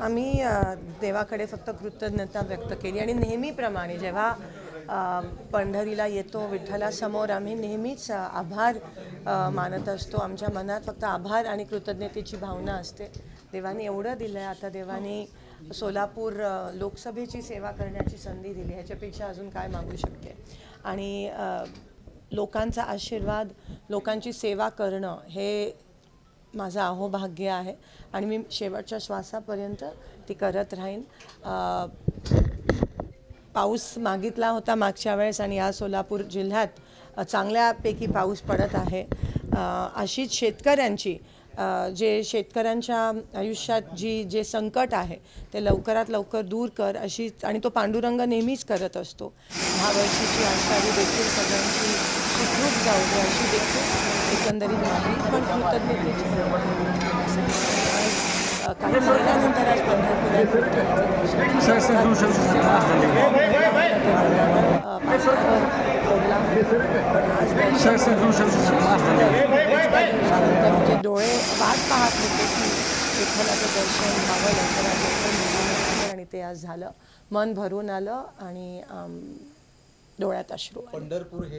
आम्ही देवाकडे फक्त कृतज्ञता व्यक्त केली आणि नेहमीप्रमाणे जेव्हा पंढरीला येतो विठ्ठलासमोर आम्ही नेहमीच आभार मानत असतो. आमच्या मनात फक्त आभार आणि कृतज्ञतेची भावना असते. देवाने एवढं दिलं आहे आता देवाने सोलापूर लोकसभेची सेवा करण्याची संधी दिली. ह्याच्यापेक्षा अजून काय मागू शकते? आणि लोकांचा आशीर्वाद लोकांची सेवा करणं हे माझं अहोभाग्य आहे आणि मी शेवटच्या श्वासापर्यंत ती करत राहीन. पाऊस मागितला होता मागच्या वेळेस आणि या सोलापूर जिल्ह्यात चांगल्यापैकी पाऊस पडत आहे. अशीच शेतकऱ्यांची जे शेतकऱ्यांच्या आयुष्यात जी जे संकट आहे ते लवकरात लवकर दूर कर अशी आणि तो पांडुरंग नेहमीच करत असतो. ह्या वर्षीची आषाढी देखील सगळ्यांची सुखरूप जाऊ दे अशी देखील एकंदरीत नाही पण कृतज्ञतेची काही महिन्यानंतर आज पंढरपुरात म्हणजे डोळे वाट पाहत होते की विठ्ठलाचं दर्शन व्हावं लवकरात आणि ते आज झालं. मन भरून आलं आणि डोळ्यात अश्रू. पंढरपूर हे